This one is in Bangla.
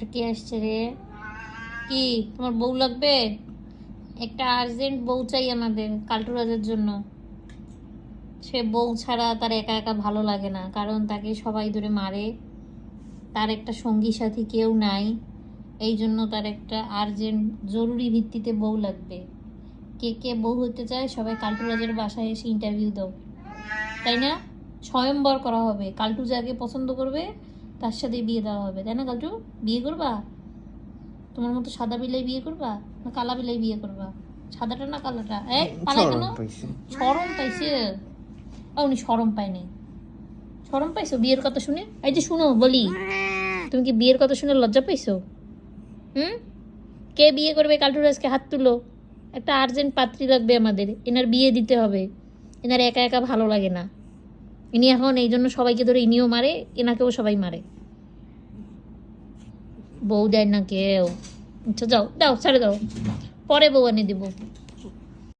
এটা কে আসছে রে? কি? তোমার বউ লাগবে? একটা আর্জেন্ট বউ চাই আমাদের, কালটুরাজের জন্য। সে বউ ছাড়া তার একা একা ভালো লাগে না, কারণ তাকে সবাই ধরে মারে। তার একটা সঙ্গী সাথী কেউ নাই, এই জন্য তার একটা আর্জেন্ট জরুরি ভিত্তিতে বউ লাগবে। কে কে বউ হতে চায়, সবাই কালটুরাজের বাসায় এসে ইন্টারভিউ দাও। তাই না? স্বয়ম্বর করা হবে। কালটু যাকে পছন্দ করবে তার সাথে বিয়ে দেওয়া হবে তাই না কালটু? বিয়ে করবা? তোমার মতো সাদা বিলাই বিয়ে করবা না কালা বিলাই বিয়ে করবা? সাদাটা না কালাটা? এই পালাই কেন? সরম পাইছে। ও, উনি সরম পায়নি সরম পাইছো? বিয়ের কথা শুনে? এই যে শুনো বলি। তুমি কি বিয়ের কথা শুনে লজ্জা পাইছো? হুম? কে বিয়ে করবে কালটুরাজকে হাত তুলো? একটা আর্জেন্ট পাত্রী লাগবে আমাদের। এনার বিয়ে দিতে হবে। এনার একা একা ভালো লাগে না। ইনি এখন এই জন্য সবাইকে ধরে ইনিও মারে, এনাকেও সবাই মারে। বউ দেয় না কেউ। আচ্ছা যাও, দাও, ছাড়ে দাও। পরে বউ এনে দিব।